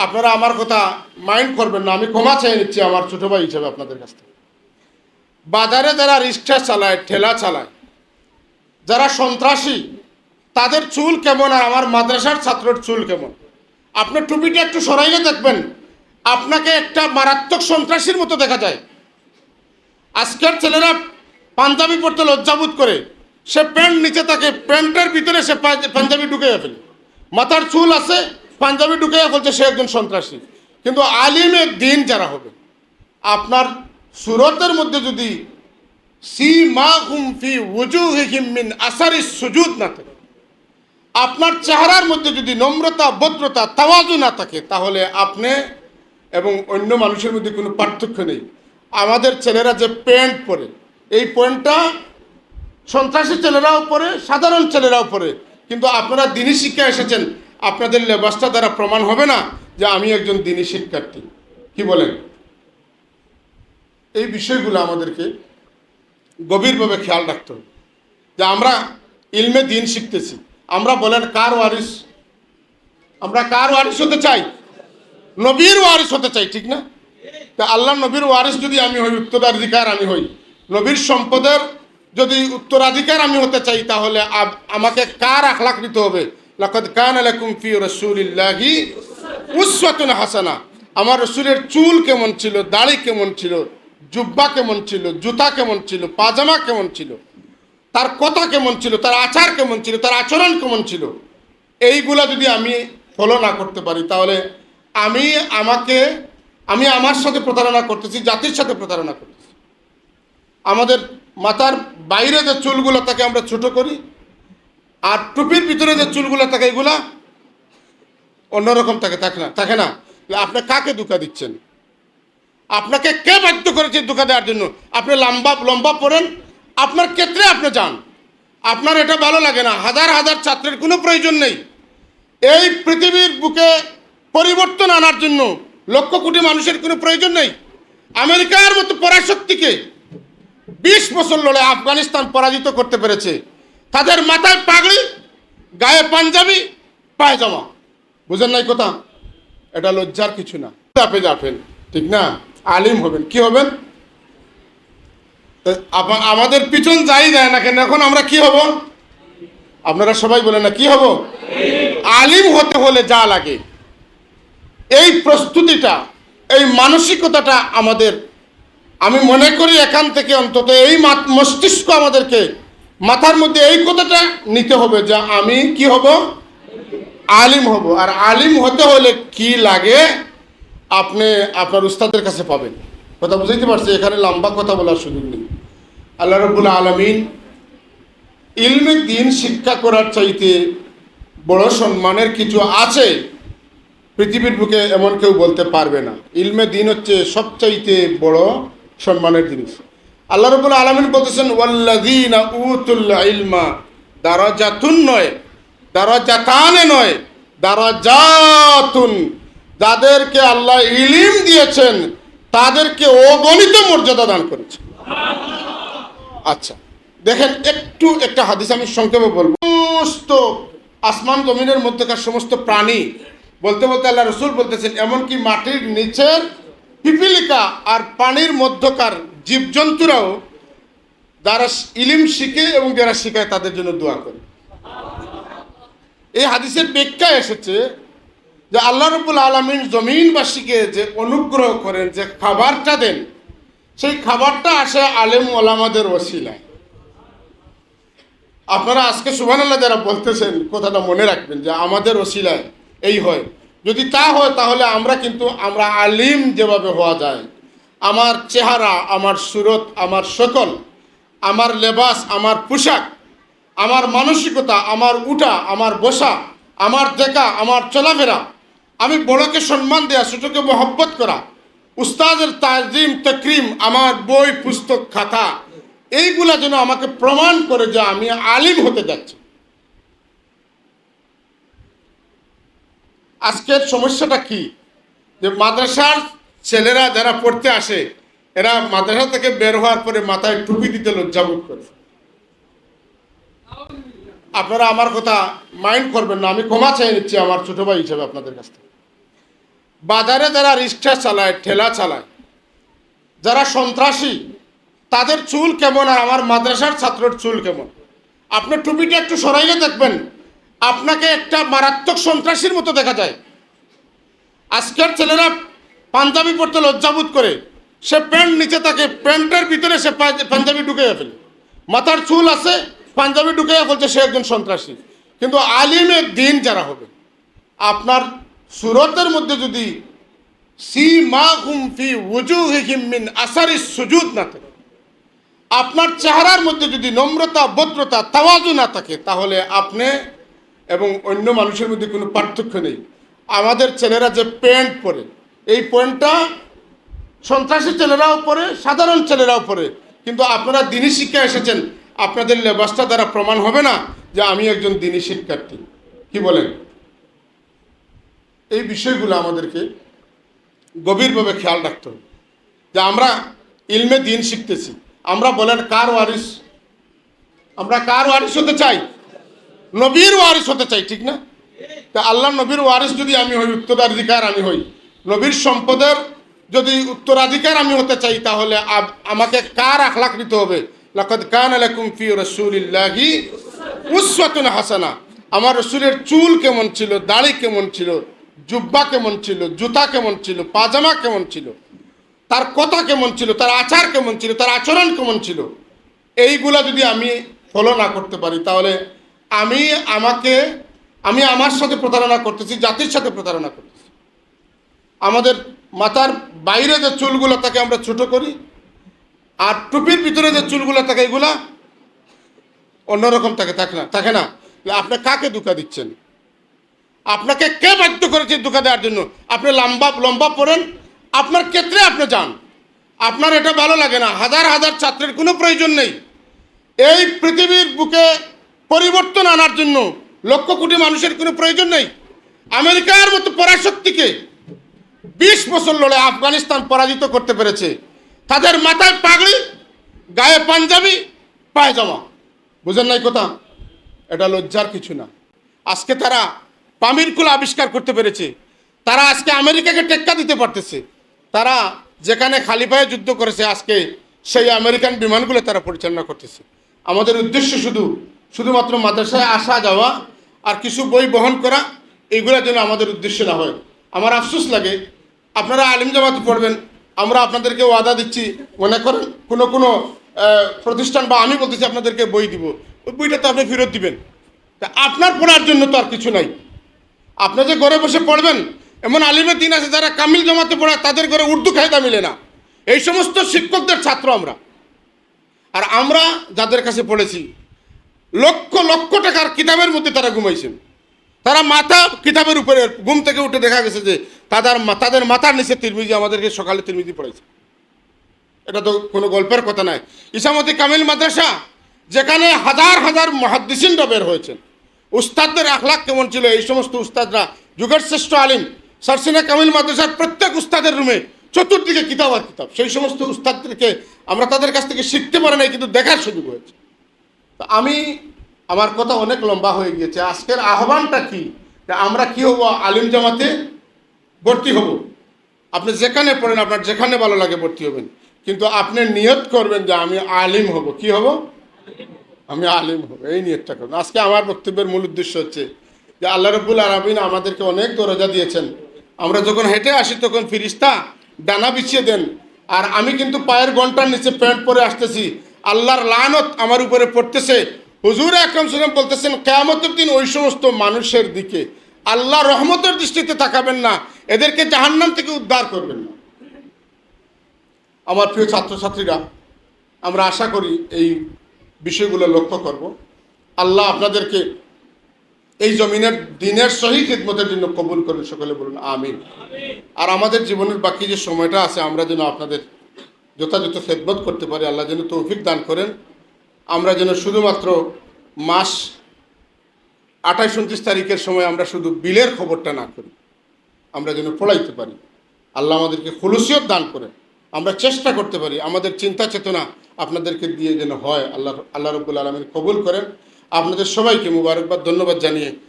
আপনারা আমার কথা মাইন্ড করবেন না, আমি ক্ষমা চেয়ে নিচ্ছি আমার ছোট ভাই হিসেবে আপনাদের কাছ থেকে। বাজারে যারা রিক্সা চালায়, ঠেলা চালায়, যারা সন্ত্রাসী, তাদের চুল কেমন আর আমার মাদ্রাসার ছাত্রের চুল কেমন? আপনার টুপিটা একটু সরাইলে দেখবেন, আপনাকে একটা মারাত্মক সন্ত্রাসীর মতো দেখা যায়। আজকের ছেলেরা পাঞ্জাবি পরতে লজ্জাবোধ করে, সে প্যান্ট নিচে থাকে, প্যান্টের ভিতরে সে পাঞ্জ- পাঞ্জাবি ঢুকে ফেলে। মাথার চুল আছে পাঞ্জাবি ঢুকে বলছে সে একজন সন্ত্রাসী। কিন্তু আলিমের দিন যারা হবে, আপনার সুরতের মধ্যে যদি সি মা হুম ফি উজুহিহিম মিন আসারি সুজুদ না থাকে, আপনার চেহারার মধ্যে যদি নম্রতা, ভদ্রতা, তাওয়াজু না থাকে, তাহলে আপনি এবং অন্য মানুষের মধ্যে কোনো পার্থক্য নেই। আমাদের ছেলেরা যে প্যান্ট পরে, এই প্যান্টটা সন্ত্রাসী ছেলেরাও পরে, সাধারণ ছেলেরাও পরে, কিন্তু আপনারা দিনই শিক্ষা এসেছেন আপনাদের লেবাসটা দ্বারা প্রমাণ হবে না যে আমি একজন দিনী শিক্ষার্থী। কি বলেন? এই বিষয়গুলো আমাদেরকে গভীরভাবে খেয়াল রাখতে হবে। যে আমরা ইলমে দিন শিখতেছি। আমরা বলেন কার ওয়ারিস? আমরা কার ওয়ারিস হতে চাই? নবীর ওয়ারিস হতে চাই, ঠিক না? তা আল্লাহ নবীর ওয়ারিস যদি আমি হই, উত্তরাধিকার আমি হই। নবীর সম্পদের যদি উত্তরাধিকার আমি হতে চাই, তাহলে আমাকে কার আখলাক নিতে হবে? লাকাদ কান আলাইকুম ফি রাসূলিল্লাহি উসওয়াতুন হাসানা। আমার রসুলের চুল কেমন ছিল, দাড়ি কেমন ছিল, জুব্বা কেমন ছিল, জুতা কেমন ছিল, পাজামা কেমন ছিল, তার কথা কেমন ছিল, তার আচার কেমন ছিল, তার আচরণ কেমন ছিল, এইগুলা যদি আমি ফলো না করতে পারি, তাহলে আমি আমাকে, আমি আমার সাথে প্রতারণা করতেছি, জাতির সাথে প্রতারণা করতেছি। আমাদের মাথার বাইরে যে চুলগুলো তাকে আমরা ছোট করি আর টুপির ভিতরে যে চুলগুলো থাকে, এগুলা অন্যরকম থাকে থাকে না থাকে না। আপনি কাকে দুঃখা দিচ্ছেন? আপনাকে কে বাধ্য করেছে দুঃখা দেওয়ার জন্য? আপনি লম্বা লম্বা পড়েন আপনার ক্ষেত্রে আপনি যান। আপনার এটা ভালো লাগে না, হাজার হাজার ছাত্রের কোনো প্রয়োজন নেই। এই পৃথিবীর বুকে পরিবর্তন আনার জন্য লক্ষ কোটি মানুষের কোনো প্রয়োজন নেই। আমেরিকার মতো পরাশক্তিকে বিশ বছর লড়ে আফগানিস্তান পরাজিত করতে পেরেছে। তাদের মাথায় পাগড়ি, গায়ে পাঞ্জাবি পায়জামা বুঝেন নাই কথা? এটা লজ্জার কিছু না। আপে যাবেন, ঠিক না? আলিম হবেন। কি হবেন? আমাদের পিছন যাই যায় না কেন? এখন আমরা কি হব? আপনারা সবাই বলেন না, কি হব? আলিম হতে হলে যা লাগে। এই প্রস্তুতিটা, এই মানসিকতাটা আমাদের। আমি মনে করি এখান থেকে অন্তত এই মস্তিষ্ক আমাদেরকে মাথার মধ্যে এই কথাটা নিতে হবে যে আমি কি হব? আলিম হব। আর আলিম হতে হলে কি লাগে আপনি আপনার উস্তাদের কাছে পাবেন। কথা বুঝাইতে পারছি, এখানে লম্বা কথা বলার সুযোগ নেই। আল্লাহ রবুল আলমিন ইলমে দিন শিক্ষা করার চাইতে বড় সম্মানের কিছু আছে? পৃথিবীর বুকে এমন কেউ বলতে পারবে না। ইলমে দিন হচ্ছে সবচাইতে বড় সম্মানের জিনিস। আল্লাহ রবুল আলমিন বলতেছেন ওয়াল্লাদিনা উতুল্লা ইলমা দারাজাতুন নয়, দারাজাতানে নয়, দারাজাতুন। যাদেরকে আল্লাহ ইলিম দিয়েছেন, তাদেরকে অগণিত মর্যাদা দান করেছেন। আচ্ছা দেখেন, একটু একটা হাদিস আমি সংক্ষেপে বলব। সমস্ত আসমান জমিনের মধ্যেকার সমস্ত প্রাণী, বলতে বলতে আল্লাহ রসুল বলতেছেন, এমনকি মাটির নিচের পিপিলিকা আর পানির মধ্যকার জীবজন্তুরাও যারা ইলিম শিখে এবং যারা শিখায় তাদের জন্য দোয়া করে। এই হাদিসের ব্যাখ্যা এসেছে যে আল্লাহ রবুল আলমিন জমিনবাসীকে যে অনুগ্রহ করেন, যে খাবারটা দেন, সেই খাবারটা আসে আলেম ওলামাদের ওসিলায়। আপনারা আজকে সুবান আল্লাহ যারা বলতেছেন, কথাটা মনে রাখবেন যে আমাদের ওসিলায় এই হয়। যদি তা হয় তাহলে আমরা কিন্তু, আমরা আলিম যেভাবে হওয়া যায় আমার চেহারা, আমার সুরত, আমার সকল, আমার লেবাস, আমার পোশাক, আমার মানসিকতা, আমার উঠা, আমার বসা, আমার দেখা, আমার চলাফেরা, আমি বড়কে সম্মান দেয়া, ছোটকে মহব্বত করা, উস্তাদের তাজিম, তকরিম, আমার বই, পুস্তক, খাতা, এইগুলা যেন আমাকে প্রমাণ করে যে আমি আলিম হতে যাচ্ছি। আজকের সমস্যাটা কি? যে মাদ্রাসার ছেলেরা যারা পড়তে আসে, এরা মাদ্রাসা থেকে বের হওয়ার পরে মাথায় টুপি দিতে লজ্জাবোধ করে। আপনারা আমার কথা মাইন্ড করবেন না, আমি ক্ষমা চেয়ে নিচ্ছি আমার ছোট ভাই হিসেবে আপনাদের কাছ থেকে। বাজারে যারা রিক্সা চালায়, ঠেলা চালায়, যারা সন্ত্রাসী, তাদের চুল কেমন আর আমার মাদ্রাসার ছাত্রের চুল কেমন? আপনি টুপিটা একটু সরাইলে দেখবেন, আপনাকে একটা মারাত্মক সন্ত্রাসীর মতো দেখা যায়। আজকের ছেলেরা পাঞ্জাবি পরতে লজ্জাবোধ করে। সে প্যান্ট নিচে থাকে, প্যান্টের ভিতরে সে পাঞ্জাবি ঢুকিয়ে ফেলে। মাথার চুল আছে, পাঞ্জাবি ঢুকিয়ে ফেলছে, সে একজন সন্ত্রাসী। কিন্তু আলিমের দিন যারা হবে, আপনার সুরতের মধ্যে যদি সি মা হুম ফি উজুহিহিম মিন আসারি সুজুদ না থাকে, আপনার চেহারার মধ্যে যদি নম্রতা, ভদ্রতা, তাওয়াজু না থাকে, তাহলে আপনি এবং অন্য মানুষের মধ্যে কোনো পার্থক্য নেই। আমাদের ছেলেরা যে প্যান্ট পরে এই পয়েন্টটা সন্ত্রাসী ছেলেরাও পরে সাধারণ ছেলেরাও পরে কিন্তু আপনারা দিনী শিক্ষা এসেছেন, আপনাদের লেবাসটা দ্বারা প্রমাণ হবে না যে আমি একজন দিনী শিক্ষার্থী। কি বলেন? এই বিষয়গুলো আমাদেরকে গভীরভাবে খেয়াল রাখতে হবে। যে আমরা ইলমে দিন শিখতেছি। আমরা বলেন কার ওয়ারিস? আমরা কার ওয়ারিস হতে চাই? নবীর ওয়ারিস হতে চাই, ঠিক না? তা আল্লাহ নবীর ওয়ারিস যদি আমি হই, উত্তরাধিকার আমি হই নবীর সম্পদের যদি উত্তরাধিকার আমি হতে চাই, তাহলে আমাকে কার আখলাক নিতে হবে? লাকাদ কান আলাইকুম ফি রাসূলিল্লাহি উসওয়াতুন হাসানা। আমার রসুলের চুল কেমন ছিল, দাড়ি কেমন ছিল, জুব্বা কেমন ছিল, জুতা কেমন ছিল, পাজামা কেমন ছিল, তার কথা কেমন ছিল, তার আচার কেমন ছিল, তার আচরণ কেমন ছিল, এইগুলা যদি আমি ফলো না করতে পারি, তাহলে আমি আমাকে, আমি আমার সাথে প্রতারণা করতেছি, জাতির সাথে প্রতারণা করতেছি। আমাদের মাথার বাইরে যে চুলগুলো থাকে আমরা ছোট করি, আর টুপির ভিতরে যে চুলগুলো থাকে, এগুলা অন্যরকম থাকে থাকে না থাকে না। আপনি কাকে দুঃখা দিচ্ছেন? আপনাকে কে বাধ্য করেছে দুঃখা দেওয়ার জন্য? আপনি লম্বা লম্বা পড়েন আপনার ক্ষেত্রে আপনি যান। আপনার এটা ভালো লাগে না, হাজার হাজার ছাত্রের কোনো প্রয়োজন নেই। এই পৃথিবীর বুকে পরিবর্তন আনার জন্য লক্ষ কোটি মানুষের কোনো প্রয়োজন নেই। আমেরিকার মতো পরাশক্তিকে বিশ বছর লড়ে আফগানিস্তান পরাজিত করতে পেরেছে। তাদের মাথায় পাগড়ি, গায়ে পাঞ্জাবি পায়ে পায়জামা। বুঝেন নাই কথা? এটা লজ্জার কিছু না। আজকে তারা পামিরকুল আবিষ্কার করতে পেরেছে। তারা আজকে আমেরিকাকে টেক্কা দিতে পারতেছে। তারা যেখানে খালি পায়ে যুদ্ধ করেছে, আজকে সেই আমেরিকান বিমানগুলো তারা পরিচালনা করতেছে। আমাদের উদ্দেশ্য শুধু, শুধুমাত্র মাদ্রাসায় আসা, যাওয়া আর কিছু বই বহন করা এইগুলোর জন্য আমাদের উদ্দেশ্য না হয়। আমার আফসোস লাগে আপনারা আলিম জামাত পড়বেন, আমরা আপনাদেরকে ওয়াদা দিচ্ছি, মনে করেন কোনো কোনো প্রতিষ্ঠান বা আমি বলতেছি আপনাদেরকে বই দিব, ওই বইটা তো আপনি ফেরত দিবেন। তা আপনার পড়ার জন্য তো আর কিছু নাই। আপনি যে ঘরে বসে পড়বেন, এমন আলিমের দিন আছে যারা কামিল জমাতে পড়ায় তাদের ঘরে উর্দু খায়দা মিলে না। এই সমস্ত শিক্ষকদের ছাত্র আমরা। আর আমরা যাদের কাছে পড়েছি, লক্ষ লক্ষ টাকার কিতাবের মধ্যে তারা ঘুমাইছেন। তারা মাথা কিতাবের উপরে, ঘুম থেকে উঠে দেখা গেছে যে তাদের তাদের মাথার নিচে তিরমিজি আমাদেরকে সকালে তিরমিজি পড়েছে এটা তো কোনো গল্পের কথা নয়। ইসামতি কামিল মাদ্রাসা, যেখানে হাজার হাজার মহাদ্দিসিনরা বের হয়েছেন। উস্তাদদের আখলাক কেমন ছিল? এই সমস্ত উস্তাদরা, যুগের শ্রেষ্ঠ আলিম, সারসিনা কামিল মাদ্রাসার প্রত্যেক উস্তাদের রুমে চতুর্দিকে কিতাব আর কিতাব। সেই সমস্ত উস্তাদদেরকে আমরা তাদের কাছ থেকে শিখতে পারি নাই, কিন্তু দেখার সুযোগ হয়েছে। তো আমি আমার কথা অনেক লম্বা হয়ে গিয়েছে। আজকের আহ্বানটা কি? আমরা কি হব? আলিম জামাতে ভর্তি হব। আপনি যেখানে পড়েন, আপনার যেখানে ভালো লাগে ভর্তি হবেন। কিন্তু আপনি নিয়ত করবেন যে আমি আলিম হব। কি হব? আমি আলিম হব। এই নিয়তটা করবেন আজকে আমার বক্তব্যের মূল উদ্দেশ্য হচ্ছে যে আল্লাহ রব্বুল আলমিন আমাদেরকে অনেক দরজা দিয়েছেন। আমরা যখন হেঁটে আসি, তখন ফিরিস্তা ডানা বিছিয়ে দেন। আর আমি কিন্তু পায়ের ঘণ্টার নিচে প্যান্ট পরে আসতেছি। আল্লাহর লানত আমার উপরে পড়তেছে। হুজুর আকরম সালাম বলতেছেন, কেয়ামতের দিন ওই সমস্ত মানুষের দিকে আল্লাহ রহমতের দৃষ্টিতে তাকাবেন না, এদেরকে জাহান্নাম থেকে উদ্ধার করবেন না। আমার প্রিয় ছাত্রছাত্রীরা, আমরা আশা করি এই বিষয়গুলো লক্ষ্য করব। আল্লাহ আপনাদেরকে এই জমিনের দিনের সহি খিদমতের জন্য কবুল করেন, সকলে বলুন, আমিন। আর আমাদের জীবনের বাকি যে সময়টা আছে, আমরা যেন আপনাদের যথাযথ খেদমত করতে পারি, আল্লাহ যেন তৌফিক দান করেন। আমরা যেন শুধুমাত্র মাস আঠাশ, উনত্রিশ তারিখের সময় আমরা শুধু বিলের খবরটা না করি, আমরা যেন পড়াইতে পারি। আল্লাহ আমাদেরকে খুলুসিয়ত দান করে আমরা চেষ্টা করতে পারি, আমাদের চিন্তা চেতনা আপনাদেরকে দিয়ে যেন হয়। আল্লাহ আল্লাহ রব্বুল আলমিন কবুল করেন। আপনাদের সবাইকে মুবারকবাদ, ধন্যবাদ জানিয়ে